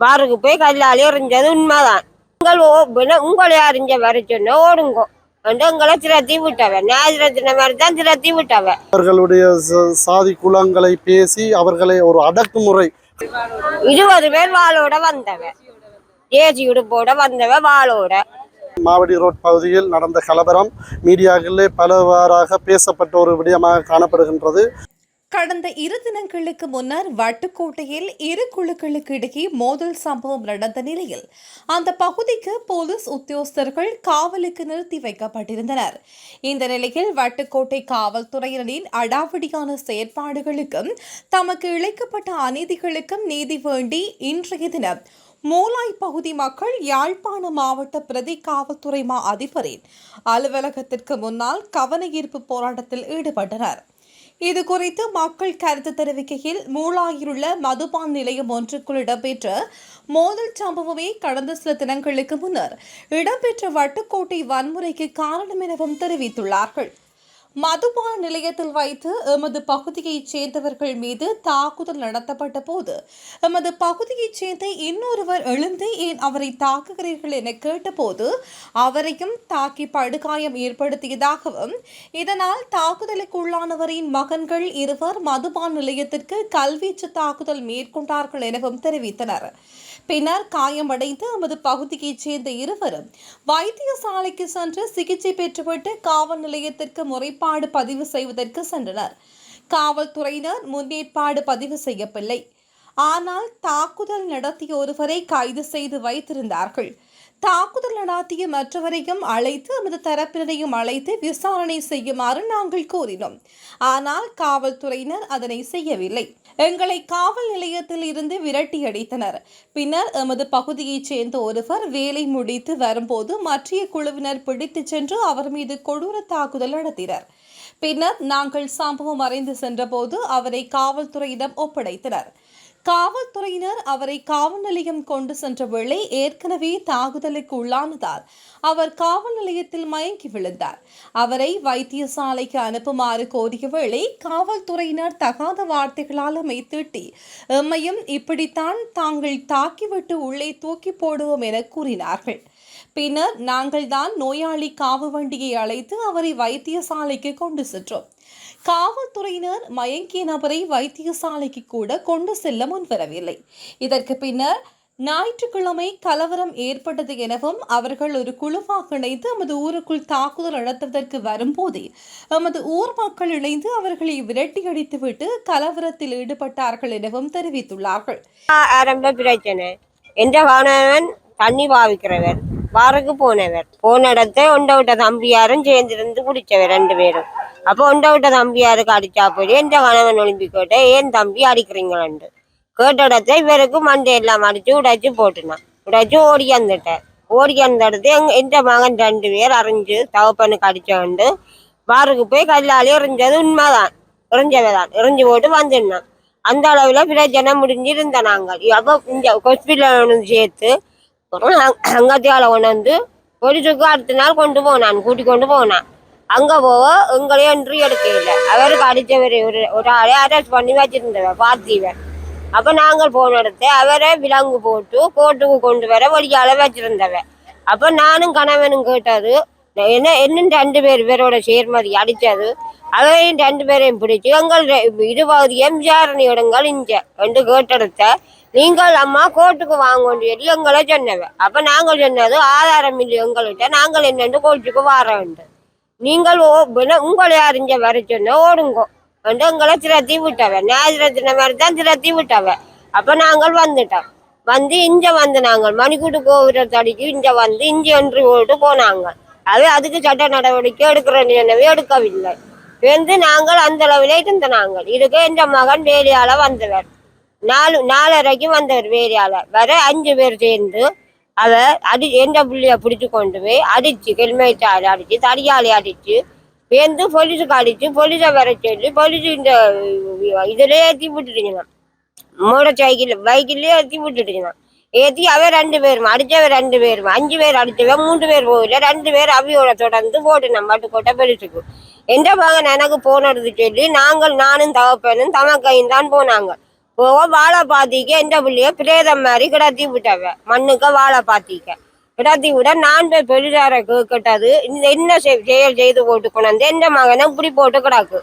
பாருக்கு போய் கல்லாலே எறிஞ்சது உண்மைதான். உங்கள் ஓ- பின்ன உங்களை அறிஞ்ச வர சொன்ன ஓடுங்கோ. வந்து எங்களை திரத்தி விட்டவ ஞாயிறத்தின மாதிரி தான் திரத்தி விட்டவ அவர்களுடைய சாதி குலங்களை பேசி அவர்களை ஒரு அடக்குமுறை. இருபது பேர் வாளோட வந்தவ ஏசி உடுப்போட வந்தவ வாளோட. மாவடி ரோட் பகுதியில் நடந்த கலவரம் மீடியாக்களிலே பலவாறாக பேசப்பட்ட ஒரு விடயமாக காணப்படுகின்றது. கடந்த இரு தினங்களுக்கு முன்னர் வட்டுக்கோட்டையில் இரு குழுக்களுக்கு இடையே மோதல் சம்பவம் நடந்த நிலையில் அந்த பகுதிக்கு போலீஸ் உத்தியோகஸ்தர்கள் காவலுக்கு நிறுத்தி வைக்கப்பட்டிருந்தனர். இந்த நிலையில் வட்டுக்கோட்டை காவல்துறையினரின் அடாவடியான செயற்பாடுகளுக்கும் தமக்கு இழைக்கப்பட்ட அநீதிகளுக்கும் நீதி வேண்டி இன்றைய தினம் மூலாய் பகுதி மக்கள் யாழ்ப்பாண மாவட்ட பிரதி காவல்துறை மா அதிபரின் அலுவலகத்திற்கு முன்னால் கவனஈர்ப்பு போராட்டத்தில் ஈடுபட்டனர். இது குறித்து மக்கள் கருத்து தெரிவிக்கையில் மூளாயிலுள்ள மதுபான் நிலையம் ஒன்றுக்குள் இடம்பெற்ற மோதல் சம்பவமே கடந்த சில தினங்களுக்கு முன்னர் இடம்பெற்ற வட்டுக்கோட்டை வன்முறைக்கு காரணம் எனவும் தெரிவித்துள்ளார்கள். மதுபான நிலையத்தில் வைத்து எமது பகுதியைச் சேர்ந்தவர்கள் மீது தாக்குதல் நடத்தப்பட்ட போது எமது பகுதியைச் சேர்ந்த இன்னொருவர் எழுந்து ஏன் அவரை தாக்குகிறீர்கள் என கேட்டபோது அவரையும் தாக்கி படுகாயம் ஏற்படுத்தியதாகவும் இதனால் தாக்குதலுக்குள்ளானவரின் மகன்கள் இருவர் மதுபான நிலையத்திற்கு கல்வீச்சு தாக்குதல் மேற்கொண்டார்கள் எனவும் தெரிவித்தனர். பின்னர் காயமடைந்து நமது பகுதியைச் சேர்ந்த இருவரும் வைத்தியசாலைக்கு சென்று சிகிச்சை பெற்றுவிட்டு காவல் நிலையத்திற்கு முன்னேற்பாடு பதிவு செய்வதற்கு சென்றனர். காவல்துறையினர் முன்னேற்பாடு பதிவு செய்யவில்லை. ஆனால் தாக்குதல் நடத்திய ஒருவரை கைது செய்து வைத்திருந்தார்கள். தாக்குதல் நடாத்திய மற்றவரையும் அழைத்து நமது தரப்பினரையும் அழைத்து விசாரணை செய்யுமாறு நாங்கள் கூறினோம். ஆனால் காவல்துறையினர் அதனை செய்யவில்லை. எங்களை காவல் நிலையத்தில் இருந்து விரட்டி அடித்தனர் பின்னர் எமது பகுதியைச் சேர்ந்த ஒருவர் வேலை முடித்து வரும்போது மற்றைய குழுவினர் பிடித்துச் சென்று அவர் மீது கொடூர தாக்குதல் நடத்தினர். பின்னர் நாங்கள் சம்பவம் அறிந்து சென்றபோது அவரை காவல்துறையிடம் ஒப்படைத்தனர். காவல்துறையினர் அவரை காவல் நிலையம் கொண்டு சென்ற வேளை ஏற்கனவே தாக்குதலுக்கு உள்ளானதால் அவர் காவல் நிலையத்தில் மயங்கி விழுந்தார். அவரை வைத்தியசாலைக்கு அனுப்புமாறு கோரிய வேளை காவல்துறையினர் தகாத வார்த்தைகளால் அமை தீட்டி எம்மையும் இப்படித்தான் தாங்கள் தாக்கிவிட்டு உள்ளே தூக்கி போடுவோம் என கூறினார்கள். பின்னர் நாங்கள் தான் நோயாளி காவு வண்டியை அழைத்து அவரை வைத்தியசாலைக்கு கொண்டு சென்றோம். காவல்துறையினர் மயங்கிய நபரை வைத்தியசாலைக்கு கூட கொண்டு செல்ல முன்வரவில்லை. இதற்கு பின்னர் ஞாயிற்றுக்கிழமை கலவரம் ஏற்பட்டது எனவும் அவர்கள் ஒரு குழுவாக இணைந்து நமது ஊருக்குள் தாக்குதல் நடத்துவதற்கு வரும்போதே நமது ஊர் மக்கள் இணைந்து அவர்களை விரட்டி அடித்துவிட்டு கலவரத்தில் ஈடுபட்டார்கள் எனவும் தெரிவித்துள்ளார்கள். ஆரம்ப பிரச்சனை. எந்த கணவன் தண்ணி பாவிக்கிறவர். பாருக்கு போனவர். போன இடத்த ஒண்ட விட்ட தம்பியாரும் சேர்ந்திருந்து குடிச்சவர் ரெண்டு பேரும் அப்போ ஒண்ட விட்ட தம்பியாருக்கு அடிச்சா போய் எந்த கணவன் ஒளிம்பி கேட்ட ஏன் தம்பி அடிக்கிறீங்களண்டு? கேட்ட இடத்த இவருக்கு மண்டை எல்லாம் அடிச்சு உடைச்சு போட்டுனான். உடைச்சு ஓடி வந்துட்டேன் ஓடி அந்த இடத்த எங்க எந்த மகன் ரெண்டு பேர் அறிஞ்சு தகப்பனுக்கு அடிச்சவண்டு பாருக்கு போய் கல்லாலே எறிஞ்சது உண்மைதான். எறிஞ்சவதான். எறிஞ்சு போட்டு வந்துடணும் அந்த அளவுல பிரச்சனை முடிஞ்சிருந்த நாங்கள். அப்போ இந்த ஹாஸ்பிட்டல் சேர்த்து அங்கத்தியால கொண்டாந்து வந்து அடுத்த நாள் கொண்டு போனான் கூட்டி கொண்டு போனான் அங்க போக எங்களே என்று எடுக்க இல்லை அவருக்கு அடித்தவர் ஒரு ஒரு ஆளே அரெஸ்ட் பண்ணி வச்சிருந்தவர் பார்த்திவன் அப்ப நாங்கள் போன இடத்த அவரை விலங்கு போட்டு கோர்ட்டுக்கு கொண்டு வர வழியால் வச்சிருந்தவ அப்ப நானும் கணவனும் கேட்டது என்ன இன்னும் ரெண்டு பேர் பேரோட சேர்மதி அடிச்சது அவரையும் ரெண்டு பேரையும் பிடிச்சி எங்கள் இது இருபது எம்ஜிஆர் இடங்கள் இஞ்ச. என்று கேட்டெடுத்த நீங்கள் அம்மா கோர்ட்டுக்கு வாங்கன்னு சொல்லி எங்களை சொன்னவ அப்ப நாங்கள் சொன்னது ஆதாரம் இல்லை எங்கள்கிட்ட. நாங்கள் என்னென்று கோர்ட்டுக்கு வாரோம் நீங்கள் ஓ உங்களை அறிஞ்ச வர சொன்ன ஓடுங்கோ. வந்து எங்களை திரத்தி விட்டவ ஞாயிறத்தின மாதிரி தான் திரத்தி விட்டவ அப்ப நாங்கள் வந்துட்டோம். வந்து இஞ்ச வந்து நாங்கள் மணிக்கூட்டு கோபுரத்தடிக்கு அடிச்சு இஞ்ச வந்து இஞ்சி என்று போட்டு போனாங்க. அது அதுக்கு சட்ட நடவடிக்கை எடுக்கிறேன் எனவே எடுக்கவில்லை. வந்து நாங்கள் அந்த அளவிலே இருந்த நாங்கள். இதுக்கு என் மகன் வேலையால வந்தவர். நாலு நாலரைக்கு வந்தவர் வேலையால வர அஞ்சு பேர் சேர்ந்து அவ அடி எந்த புள்ளைய பிடிச்சு கொண்டு போய் அடிச்சு ஹெல்மெட்டால் அடிச்சு தடியாலே அடிச்சு வேந்து போலீஸுக்கு அடிச்சு போலீஸை வர சொல்லி போலீஸ் இந்த இதுல ஏற்றி விட்டுட்டீங்கன்னா மூட சைக்கிள் பைக்கிலேயே ஏற்றி விட்டுட்டீங்கன்னா ஏற்றி அவ ரெண்டு பேரும் அடித்தவன் ரெண்டு பேரும் அஞ்சு பேர் அடித்தவன் மூன்று பேர் போகல ரெண்டு பேர் அவியோட தொடர்ந்து போட்டு நம்ம மட்டுக்கோட்டை பெருசுக்கு எந்த மகன் எனக்கு போனது சொல்லி நாங்கள் நானும் தகப்பனும் தமக்கையும் தான் போனாங்க. வாழை பாத்திக்க எந்த பிள்ளைய பிரேதம் மாதிரி கிடத்தி விட்டவ. மண்ணுக்க வாழை பாத்திக்க. கிடத்தி விட நான் போய் பெரியார கேட்டது இந்த என்ன செயல் செய்து போட்டு கொண்டாந்து எந்த மகனை இப்படி போட்டு கிடக்கு.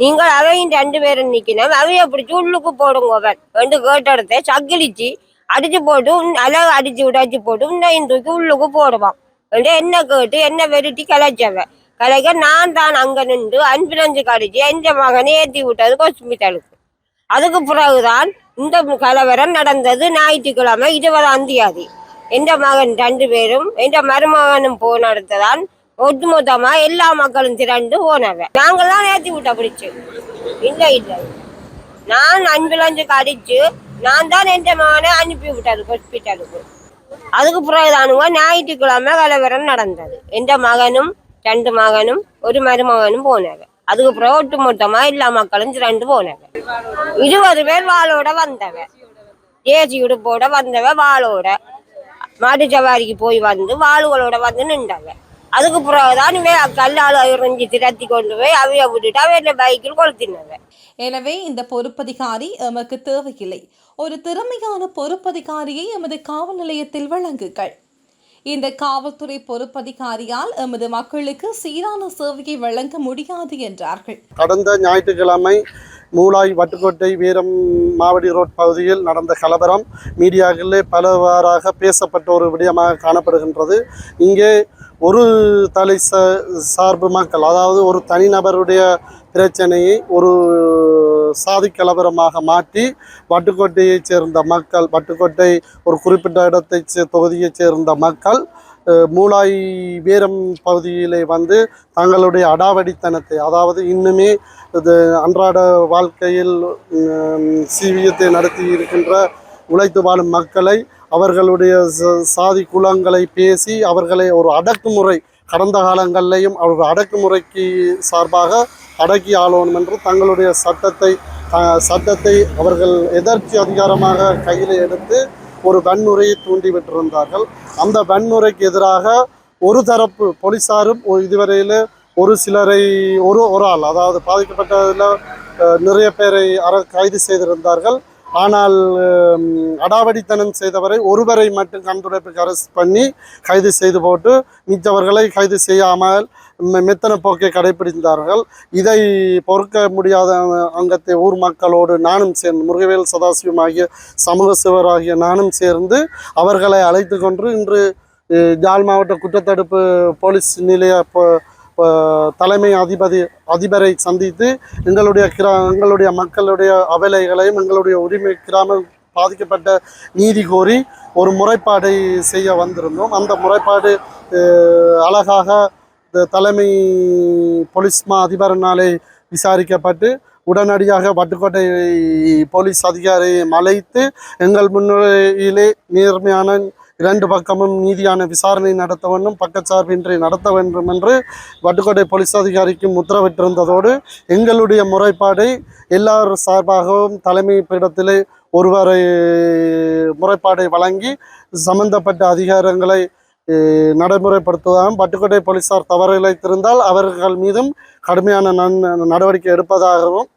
நீங்கள் அவையும் ரெண்டு பேரும் நிக்கணும் அவைய பிடிச்சி உள்ளுக்கு போடுங்க அவன் ரெண்டு கேட்டெடுத்த சக்கிலிச்சு அடிச்சு போட்டு அழகு அடிச்சு உடைச்சு போட்டு இன்னும் தூக்கி உள்ளுக்கு போடுவான் ரெண்டு என்ன கேட்டு என்ன வெறுட்டி கலைச்சவன் கலைக்க நான் தான் அங்க நின்று அன்பிலஞ்சு கடிச்சு எந்த மகனை ஏற்றி விட்டது? ஹாஸ்பிட்டலுக்கு அதுக்கு பிறகுதான் இந்த கலவரம் நடந்தது. ஞாயிற்றுக்கிழமை இருபதாம் தேதி. எந்த மகன் ரெண்டு பேரும் எந்த மருமகனும் போன அடுத்ததான் ஒட்டுமொத்தமா எல்லா மக்களும் திரண்டு போனவன் நாங்கெல்லாம் ஏற்றி விட்ட பிடிச்சு. இல்லை இல்லை. நான் அன்புலஞ்சுக்கு அடிச்சு நான் தான் எந்த மகனை அனுப்பி விட்டது ஹாஸ்பிட்டலுக்கு அதுக்கு பிறகுதானுங்க ஞாயிற்றுக்கிழமை கலவரம் நடந்தது. எந்த மகனும் ரெண்டு மகனும் ஒரு மருமகனும் போனவ. அதுக்கு பிறகு ஒட்டு மொத்தமா எல்லா மக்களும் திரண்டு போனவ. இருபது பேர் வாளோட வந்தவ. ஏசி உடுப்போட வந்தவ வாளோட. மாட்டு சவாரிக்கு போய் வந்து வாளுகளோட வந்து நின்றவ. அதுக்கு பிறகுதான் இவ கல்லால் இறஞ்சி திரட்டி கொண்டு போய் அவைய விட்டுட்டு அவையில பைக்கில் கொளுத்தினவ. எனவே இந்த பொறுப்பதிகாரி எமக்கு தேவையில்லை. ஒரு திறமையான பொறுப்பதிகாரியை எமது காவல் நிலையத்தில் வழங்குங்கள். இந்த காவல்துறை பொறுப்பதிகாரியால் எமது மக்களுக்கு சீரான சேவையை வழங்க முடியாது என்றார்கள். கடந்த ஞாயிற்றுக்கிழமை மூலாய் வட்டுக்கோட்டை வீரம் மாவடி ரோட் பகுதியில் நடந்த கலவரம் மீடியாக்களிலே பலவாறாக பேசப்பட்ட ஒரு விடயமாக காணப்படுகின்றது. இங்கே ஒரு தலை ச சார்பு மக்கள் அதாவது ஒரு தனிநபருடைய பிரச்சனையை ஒரு சாதி கலவரமாக மாற்றி வட்டுக்கோட்டையைச் சேர்ந்த மக்கள் வட்டுக்கோட்டை ஒரு குறிப்பிட்ட இடத்தை தொகுதியைச் சேர்ந்த மக்கள் மூலாய் வீரம் பகுதியிலே வந்து தங்களுடைய அடாவடித்தனத்தை அதாவது இன்னுமே இது அன்றாட வாழ்க்கையில் சீவியத்தை நடத்தி இருக்கின்ற உழைத்து வாழும் மக்களை அவர்களுடைய ச- சாதி குலங்களை பேசி அவர்களை ஒரு அடக்குமுறை கடந்த காலங்களிலையும் அவர்கள் அடக்குமுறைக்கு சார்பாக அடக்கி ஆளணும் என்று தங்களுடைய சட்டத்தை சட்டத்தை அவர்கள் எதர்ச்சி அதிகாரமாக கையில் எடுத்து ஒரு வன்முறையை தூண்டிவிட்டிருந்தார்கள். அந்த வன்முறைக்கு எதிராக ஒரு தரப்பு போலீசாரும் இதுவரையில் ஒரு சிலரை ஒரு ஒரு ஆள் அதாவது பாதிக்கப்பட்டதில் நிறைய பேரை அர கைது செய்திருந்தார்கள். ஆனால் அடாவடித்தனம் செய்தவரை ஒருவரை மட்டும் கண்துடைப்புக்கு அரெஸ்ட் பண்ணி கைது செய்து போட்டு மிச்சவர்களை கைது செய்யாமல் மெத்தன போக்கை கடைபிடித்தார்கள். இதை பொறுக்க முடியாத அங்கத்தை ஊர் மக்களோடு நானும் சேர்ந்து முருகவேல் சதாசிவம் ஆகிய சமூக சிவர் ஆகிய நானும் சேர்ந்து அவர்களை அழைத்து கொண்டு இன்று அஹ், ஜாழ் மாவட்ட குற்றத்தடுப்பு போலீஸ் நிலைய தலைமை அதிபதி அதிபரை சந்தித்து எங்களுடைய கிரா எங்களுடைய மக்களுடைய அவலைகளையும் எங்களுடைய உரிமை கிராம பாதிக்கப்பட்ட நீதி கோரி ஒரு முறைப்பாடை செய்ய வந்திருந்தோம். அந்த முறைப்பாடு அழகாக தலைமை போலீஸ் மா அதிபரினாலே விசாரிக்கப்பட்டு உடனடியாக வட்டுக்கோட்டை போலீஸ் அதிகாரியை அழைத்து எங்கள் முன்னிலையிலே நேர்மையான இரண்டு பக்கமும் நீதியான விசாரணை நடத்த வேண்டும் பக்கச்சார்பின்றி நடத்த வேண்டும் என்று வட்டுக்கோட்டை போலீஸ் அதிகாரிக்கும் உத்தரவிட்டிருந்ததோடு எங்களுடைய முறைப்பாடை எல்லார் சார்பாகவும் தலைமை பீடத்திலே ஒருவரை முறைப்பாடை வழங்கி சம்பந்தப்பட்ட அதிகாரங்களை நடைமுறைப்படுத்துவதாகவும் பட்டுக்கோட்டை போலீசார் தவறு இழைத்திருந்தால் அவர்கள் மீதும் கடுமையான நன் நடவடிக்கை எடுப்பதாகவும்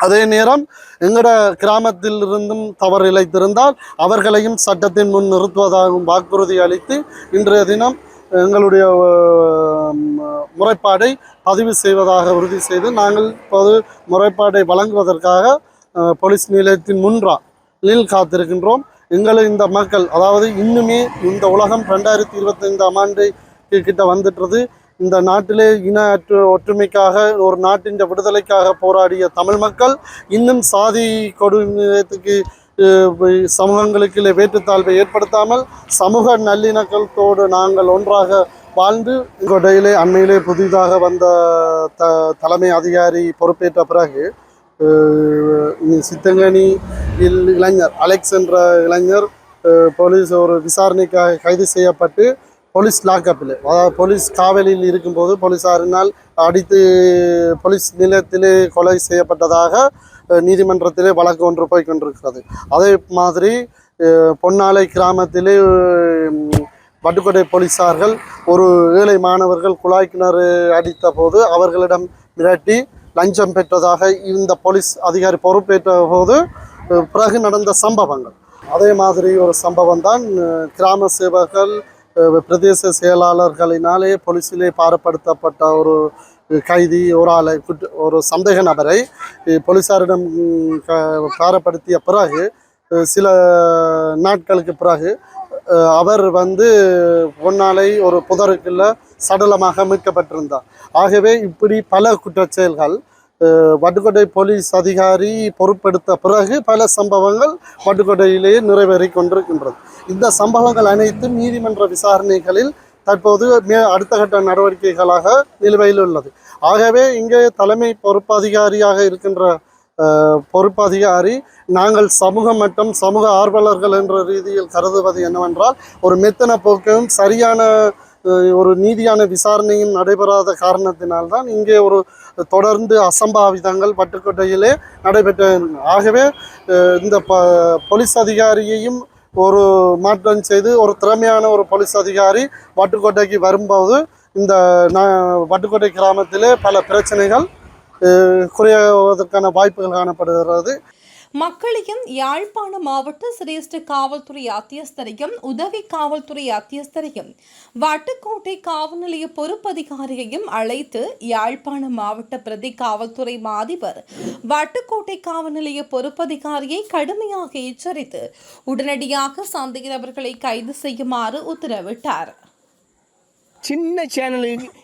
அதே நேரம் எங்களோட கிராமத்தில் இருந்தும் தவறு இழைத்திருந்தால் அவர்களையும் சட்டத்தின் முன் நிறுத்துவதாகவும் வாக்குறுதி அளித்து இன்றைய தினம் எங்களுடைய முறைப்பாடை பதிவு செய்வதாக உறுதி செய்து நாங்கள் இப்போது முறைப்பாடை வழங்குவதற்காக போலீஸ் நிலையத்தின் முன்றாலில் காத்திருக்கின்றோம். எங்களை இந்த மக்கள் அதாவது இன்னுமே இந்த உலகம் ரெண்டாயிரத்தி இருபத்தைந்தாம் ஆண்டு கிட்ட வந்துட்டுறது இந்த நாட்டிலே இன ஒற்றுமைக்காக ஒரு நாட்டின் விடுதலைக்காக போராடிய தமிழ் மக்கள் இன்னும் சாதி கொடுமையத்துக்கு சமூகங்களுக்குள்ளே சமூகங்களுக்கு வேற்றுத்தாழ்வை ஏற்படுத்தாமல் சமூக நல்லிணக்கத்தோடு நாங்கள் ஒன்றாக வாழ்ந்து கொடையிலே அண்மையிலே புதிதாக வந்த த தலைமை அதிகாரி பொறுப்பேற்ற பிறகு அஹ், சித்தங்கனி இல் இளைஞர் அலெக்ஸ் என்ற இளைஞர் போலீஸ் ஒரு விசாரணைக்காக கைது செய்யப்பட்டு போலீஸ் லாக்கப்பில் அதாவது போலீஸ் காவலில் இருக்கும்போது போலீஸாரினால் அடித்து போலீஸ் நிலையத்திலே கொலை செய்யப்பட்டதாக நீதிமன்றத்திலே வழக்கு ஒன்று போய் கொண்டிருக்கிறது. அதே மாதிரி பொன்னாலை கிராமத்திலே வட்டுக்கோட்டை போலீஸார்கள் ஒரு ஏழை மாணவர்கள் குழாய் கிணறு அடித்த போது அவர்களிடம் மிரட்டி லஞ்சம் பெற்றதாக இந்த போலீஸ் அதிகாரி பொறுப்பேற்ற போது பிறகு நடந்த சம்பவங்கள். அதே மாதிரி ஒரு சம்பவம் தான் கிராம சேவர்கள் பிரதேச செயலாளர்களினாலே போலீஸிலே பாரப்படுத்தப்பட்ட ஒரு கைதி ஒரு ஆளை ஒரு சந்தேக நபரை போலீஸாரிடம் போலீசாரிடம் க- பாரப்படுத்திய பிறகு சில நாட்களுக்கு பிறகு அவர் வந்து பொன்னாலை ஒரு புதருக்குள்ள சடலமாக மீட்கப்பட்டிருந்தார். ஆகவே இப்படி பல குற்றச்செயல்கள் அஹ், வட்டுக்கோட்டை போலீஸ் அதிகாரி பொறுப்பெடுத்த பிறகு பல சம்பவங்கள் வட்டுக்கோட்டையிலேயே நிறைவேறி கொண்டிருக்கின்றது. இந்த சம்பவங்கள் அனைத்தும் நீதிமன்ற விசாரணைகளில் தற்போது மே அடுத்த கட்ட நடவடிக்கைகளாக நிலுவையில் உள்ளது. ஆகவே இங்கே தலைமை பொறுப்பதிகாரியாக இருக்கின்ற பொறுப்பதிகாரி நாங்கள் சமூக மற்றும் சமூக ஆர்வலர்கள் என்ற ரீதியில் கருதுவது என்னவென்றால் ஒரு மெத்தன போக்கும் சரியான ஒரு நீதியான விசாரணையும் நடைபெறாத காரணத்தினால்தான் இங்கே ஒரு தொடர்ந்து அசம்பாவிதங்கள் பட்டுக்கோட்டையிலே நடைபெற்ற ஆகவே இந்த ப போலீஸ் அதிகாரியையும் ஒரு மாற்றம் செய்து ஒரு திறமையான ஒரு போலீஸ் அதிகாரி வட்டுக்கோட்டைக்கு வரும்போது இந்த நான் வட்டுக்கோட்டை கிராமத்திலே பல பிரச்சனைகள் அஹ், குறைவதற்கான வாய்ப்புகள் காணப்படுகிறது. மக்களையும் யாழ்ப்பாண மாவட்ட சிரேஷ்ட காவல்துறை அத்தியஸ்தரையும் உதவி காவல்துறை அத்தியஸ்தரையும் வட்டுக்கோட்டை காவல் நிலைய பொறுப்பதிகாரியையும் அழைத்து யாழ்ப்பாண மாவட்ட பிரதி காவல்துறை மாதிபர் வட்டுக்கோட்டை காவல் நிலைய பொறுப்பதிகாரியை கடுமையாக எச்சரித்து உடனடியாக சந்தேகினவர்களை கைது செய்யுமாறு உத்தரவிட்டார். சின்ன சேனலுக்கு